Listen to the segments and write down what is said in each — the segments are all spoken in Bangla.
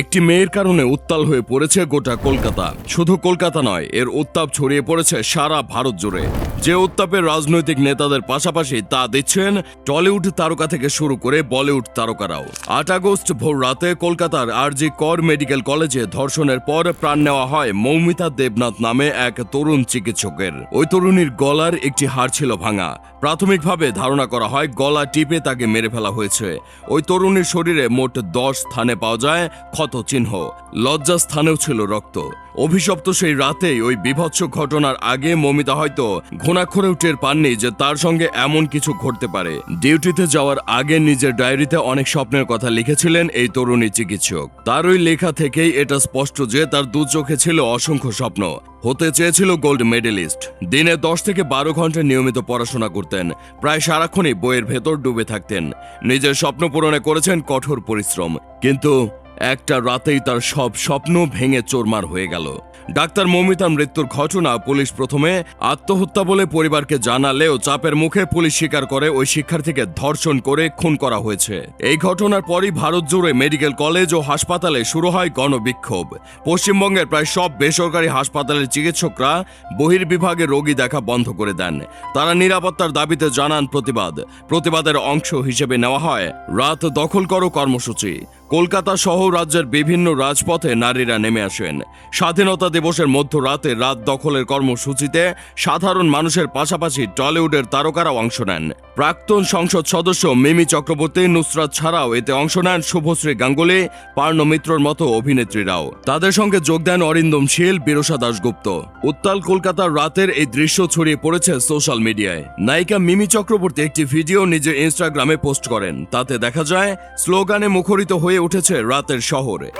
একটি মেয়ের কারণে উত্তাল হয়ে পড়েছে গোটা কলকাতা। শুধু কলকাতা নয়, এর উত্তাপ ছড়িয়ে পড়েছে সারা ভারত জুড়ে। যে উত্তাপের রাজনৈতিক নেতাদের পাশাপাশি তা দিচ্ছেন টলিউড তারকা থেকে শুরু করে বলিউড তারকারাও। আট আগস্ট ভোর রাতে কলকাতার আরজি কর মেডিকেল কলেজে ধর্ষণের পর প্রাণ নেওয়া হয় মৌমিতা দেবনাথ নামে এক তরুণ চিকিৎসকের। ওই তরুণীর গলার একটি হাড় ছিল ভাঙা। প্রাথমিকভাবে ধারণা করা হয় গলা টিপে তাকে মেরে ফেলা হয়েছে। ওই তরুণীর শরীরে মোট দশ স্থানে পাওয়া যায় ক্ষত চিহ্ন। লজ্জা স্থানেও ছিল রক্ত। অভিশপ্ত সেই রাতেই ওই বিভৎস ঘটনার আগে মমিতা হয়তো ঘুণাক্ষরেও টের পাননি যে তার সঙ্গে এমন কিছু ঘটতে পারে। ডিউটিতে যাওয়ার আগে নিজের ডায়েরিতে অনেক স্বপ্নের কথা লিখেছিলেন এই তরুণী চিকিৎসক। তার ওই লেখা থেকেই এটা স্পষ্ট যে তার দু চোখে ছিল অসংখ্য স্বপ্ন। হতে চেয়েছিল গোল্ড মেডেলিস্ট। দিনে দশ থেকে বারো ঘণ্টা নিয়মিত পড়াশোনা করতেন। প্রায় সারাক্ষণই বইয়ের ভেতর ডুবে থাকতেন। নিজের স্বপ্ন পূরণে করেছেন কঠোর পরিশ্রম। কিন্তু একটা রাতেই তার সব স্বপ্ন ভেঙে চোরমার হয়ে গেল। ডাক্তার মমিতার মৃত্যুর ঘটনা পুলিশ প্রথমে আত্মহত্যা বলে পরিবারকে জানালেও চাপের মুখে পুলিশ স্বীকার করে ওই শিক্ষার্থীকে ধর্ষণ করে খুন করা হয়েছে। এই ঘটনার পরই ভারত জুড়ে মেডিকেল কলেজ ও হাসপাতালে শুরু হয় গণবিক্ষোভ। পশ্চিমবঙ্গের প্রায় সব বেসরকারি হাসপাতালের চিকিৎসকরা বহির্বিভাগে রোগী দেখা বন্ধ করে দেন। তারা নিরাপত্তার দাবিতে জানান প্রতিবাদ। প্রতিবাদের অংশ হিসেবে নেওয়া হয়, রাত দখল করো কর্মসূচি। কলকাতা সহ রাজ্যের বিভিন্ন রাজপথে নারীরা নেমে আসেন। স্বাধীনতা দিবসের মধ্যরাতে রাত দখলের কর্মসূচিতে সাধারণ মানুষের পাশাপাশি টলিউডের তারকারাও অংশ নেন। প্রাক্তন সংসদ সদস্য মিমি চক্রবর্তী, নুসরাত ছাড়াও এতে অংশ নেন শুভশ্রী গাঙ্গুলি, পার্ণ মিত্রর মতো অভিনেত্রীরাও। তাদের সঙ্গে যোগ দেন অরিন্দম শীল, বিরসা দাশগুপ্ত। উত্তাল কলকাতার রাতের এই দৃশ্য ছড়িয়ে পড়েছে সোশ্যাল মিডিয়ায়। নায়িকা মিমি চক্রবর্তী একটি ভিডিও নিজের ইনস্টাগ্রামে পোস্ট করেন। তাতে দেখা যায়, স্লোগানে মুখরিত হয়ে উঠেছে রাতের শহরে।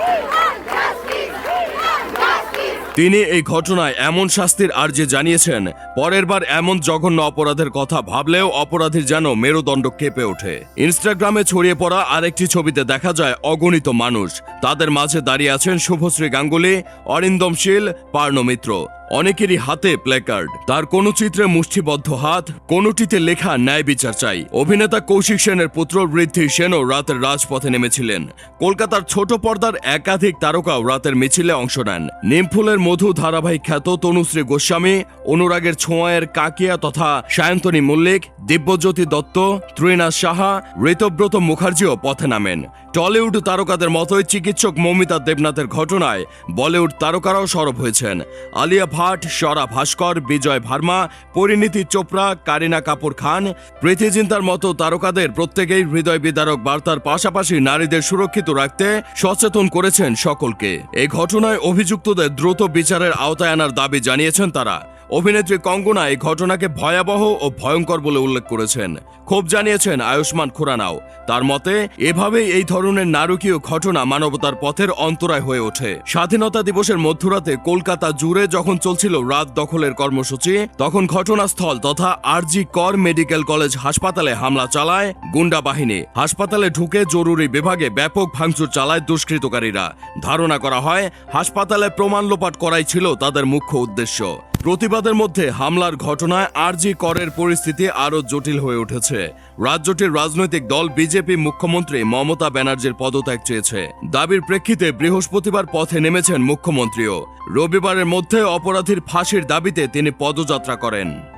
তিনি এই ঘটনায় এমন শাস্তির আর্জি জানিয়েছেন, পরের বার এমন জঘন্য অপরাধের কথা ভাবলেও অপরাধীর যেন মেরুদণ্ড কেঁপে ওঠে। ইনস্টাগ্রামে ছড়িয়ে পড়া আরেকটি ছবিতে দেখা যায় অগণিত মানুষ। তাদের মাঝে দাঁড়িয়ে আছেন শুভশ্রী গাঙ্গুলি, অরিন্দম শীল পার্ণ মিত্র অনেকেরই হাতে প্ল্যাকার্ড তার কোনো চিত্রে মুষ্টিবদ্ধ হাত, কোনোটিতে লেখা ন্যায় বিচার চাই। অভিনেতা কৌশিক সেনের পুত্র বৃদ্ধি সেনও রাতের রাজপথে নেমেছিলেন। কলকাতার ছোট পর্দার একাধিক তারকাও রাতের মিছিলে অংশ নেন। নিমফুলের মধু ধারাবাহিক খ্যাত তনুশ্রী গোস্বামী, অনুরাগের ছোঁয়ায়ের কাকিয়া তথা সায়ন্তনী মল্লিক, দিব্যজ্যোতি দত্ত, ত্রিনাথ সাহা, ঋতব্রত মুখার্জিও পথে নামেন। টলিউড তারকাদের মতোই চিকিৎসক মৌমিতা দেবনাথের ঘটনায় বলিউড তারকারাও সরব হয়েছেন। আলিয়া ভাট স্বরা ভাস্কর, বিজয় ভার্মা, পরিণীতি চোপড়া, কারিনা কাপুর খান, প্রীতি জিন্তার মতো তারকাদের প্রত্যেকেই হৃদয় বিদারক বার্তার পাশাপাশি নারীদের সুরক্ষিত রাখতে সচেতন করেছেন সকলকে। এই ঘটনায় অভিযুক্তদের দ্রুত বিচারের আওতায় আনার দাবি জানিয়েছেন তারা। অভিনেত্রী কঙ্গনা এই ঘটনাকে ভয়াবহ ও ভয়ঙ্কর বলে উল্লেখ করেছেন। ক্ষোভ জানিয়েছেন আয়ুষ্মান খুরানাও। তার মতে, এভাবেই এই ধরনের নারকীয় ঘটনা মানবতার পথের অন্তরায় হয়ে ওঠে। স্বাধীনতা দিবসের মধ্যরাতে কলকাতা জুড়ে যখন চলছিল রাত দখলের কর্মসূচি, তখন ঘটনাস্থল তথা আরজি কর মেডিকেল কলেজ হাসপাতালে হামলা চালায় গুন্ডা বাহিনী। হাসপাতালে ঢুকে জরুরি বিভাগে ব্যাপক ভাঙচুর চালায় দুষ্কৃতকারীরা। ধারণা করা হয়, হাসপাতালে প্রমাণ লোপাট করাই ছিল তাদের মুখ্য উদ্দেশ্য। প্রতিবাদের মধ্যে হামলার ঘটনায় আরজি করের পরিস্থিতি আরও জটিল হয়ে উঠেছে। রাজ্যটির রাজনৈতিক দল বিজেপি মুখ্যমন্ত্রী মমতা ব্যানার্জির পদত্যাগ চেয়েছে। দাবির প্রেক্ষিতে বৃহস্পতিবার পথে নেমেছেন মুখ্যমন্ত্রীও। রবিবারের মধ্যে অপরাধীর ফাঁসির দাবিতে তিনি পদযাত্রা করেন।